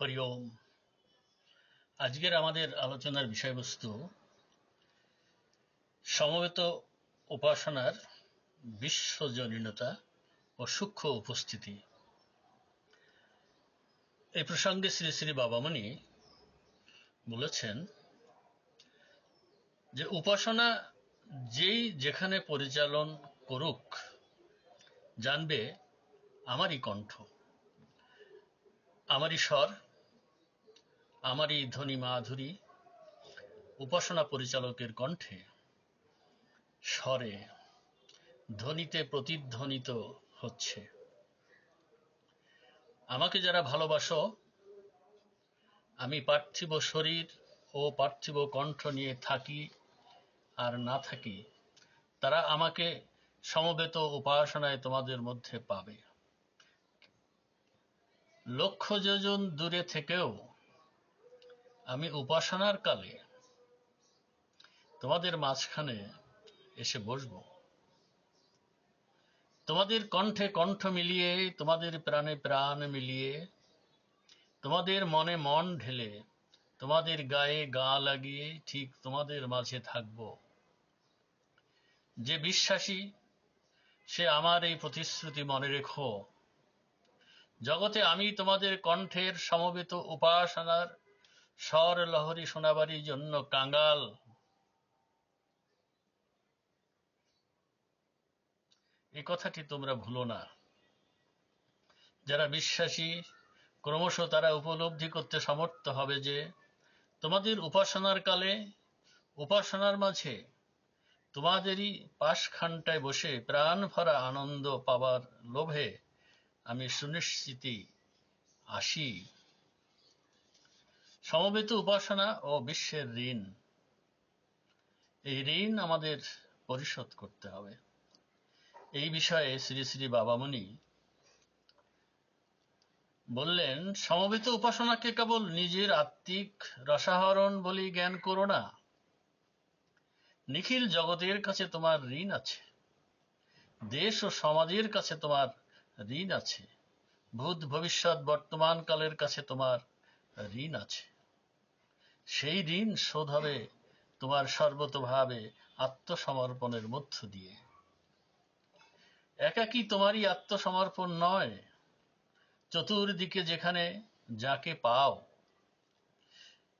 হরি ওম। আজকের আমাদের আলোচনার বিষয়বস্তু সমবেত উপাসনার বিশ্বজনীনতা ও সূক্ষ্ম উপস্থিতি। এই প্রসঙ্গে শ্রী শ্রী বাবামণি বলেছেন যে উপাসনা যেই যেখানে পরিচালন করুক, জানবে আমারই কণ্ঠ, আমারই স্বর আমারই ধ্বনি মাধুরী, উপাসনা পরিচালকের কণ্ঠে স্বরে ধ্বনিতে প্রতিধ্বনিত হচ্ছে। আমাকে যারা ভালোবাসো, আমি পার্থিব শরীর ও পার্থিব কণ্ঠ নিয়ে থাকি আর না থাকি, তারা আমাকে সমবেত উপাসনায় তোমাদের মধ্যে পাবে। লক্ষ যোজন দূরে থেকেও আমি উপাসনার কালে তোমাদের মাঝখানে এসে বসব। তোমাদের কণ্ঠে কণ্ঠ মিলিয়ে, তোমাদের প্রাণে প্রাণ মিলিয়ে, তোমাদের মনে মন ঢেলে, তোমাদের গায়ে গা লাগিয়ে ঠিক তোমাদের মাঝে থাকব। যে বিশ্বাসী, সে আমার এই প্রতিশ্রুতি মনে রেখো। জগতে আমি তোমাদের কণ্ঠের সমবেত উপাসনার স্বর লহরী শোনাবারই জন্য কাঙ্গাল এই কথাটি তোমরা ভুলো না। যারা বিশ্বাসী, ক্রমশ তারা উপলব্ধি করতে সমর্থ হবে যে, তোমাদের উপাসনার কালে, উপাসনার মাঝে তোমাদেরই পাশখানটায় বসে প্রাণ ভরা আনন্দ পাবার লোভে আমি সুনিশ্চিতি আসি। সমবেত উপাসনা ও বিশ্বের ঋণ। এই ঋণ আমাদের পরিশোধ করতে হবে। এই বিষয়ে শ্রী শ্রী বাবামণি বললেন, সমবেত উপাসনাকে কেবল নিজের আত্মিক রসাহরণ বলি জ্ঞান করো না। নিখিল জগতের কাছে তোমার ঋণ আছে। দেশ ও সমাজের কাছে তোমার ঋণ আছে। ভূত ভবিষ্যৎ বর্তমান কালের কাছে তোমার ঋণ আছে। সেই ঋণ শোধ হবে তোমার সর্বতভাবে আত্মসমর্পণের মধ্য দিয়ে। একাকি তোমারই আত্মসমর্পণ নয়, চতুর্দিকে যেখানে যাকে পাও,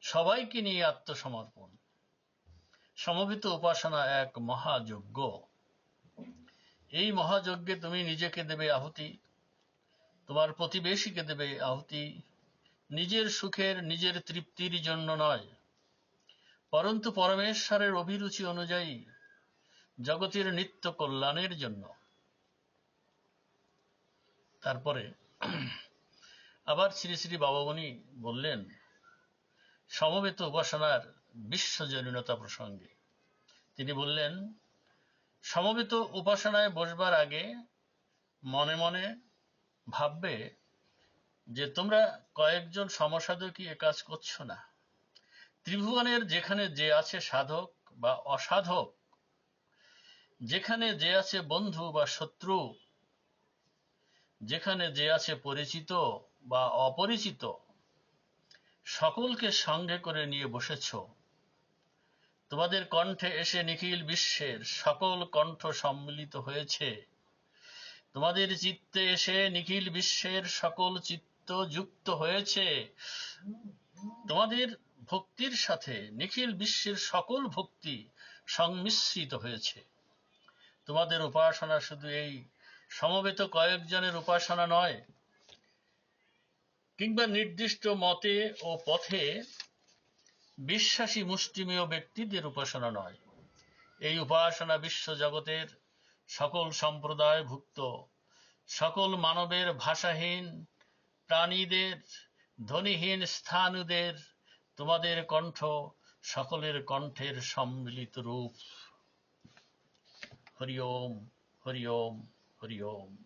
সবাইকে নিয়ে আত্মসমর্পণ। সমবেত উপাসনা এক মহাযজ্ঞ। এই মহাযজ্ঞে তুমি নিজেকে দেবে আহুতি, তোমার প্রতিবেশীকে দেবে আহুতি নিজের সুখের, নিজের তৃপ্তির জন্য নয়। পরন্তু পরমেশ্বরের অভিরুচি অনুযায়ী জগতের নিত্য কল্যাণের জন্য। তারপরে আবার শ্রী শ্রী বাবামণি বললেন, সমবেত উপাসনার বিশ্বজনীনতা প্রসঙ্গে। তিনি বললেন, সমবেত উপাসনায় বসবার আগে মনে মনে ভাববে যে তোমরা কয়েকজন সমসাধকই এ কাজ করছ না। ত্রিভুবনের যেখানে যে আছে সাধক বা অসাধক, যেখানে যে আছে বন্ধু বা শত্রু, যেখানে যে আছে পরিচিত বা অপরিচিত, সকলকে সঙ্গে করে নিয়ে বসেছ। তোমাদের কণ্ঠে এসে নিখিল বিশ্বের সকল কণ্ঠ সম্মিলিত হয়েছে। তোমাদের চিত্তে এসে নিখিল বিশ্বের সকল চিত্ত যুক্ত হয়েছে। তোমাদের ভক্তির সাথে নিখিল বিশ্বের সকল ভক্তি সংমিশ্রিত হয়েছে। তোমাদের উপাসনা শুধু এই সমবেত কয়েকজনের উপাসনা নয়, কিংবা নির্দিষ্ট মতে ও পথে বিশ্বাসী মুষ্টিমেয় ব্যক্তিদের উপাসনা নয়। এই উপাসনা বিশ্ব জগতের সকল সম্প্রদায় ভুক্ত সকল মানবের ভাষাহীন প্রাণীদের ধ্বনিহীন স্থানুদের তোমাদের কণ্ঠ সকলের কণ্ঠের সম্মিলিত রূপ। হরিওম হরিওম হরিওম। হরি ওম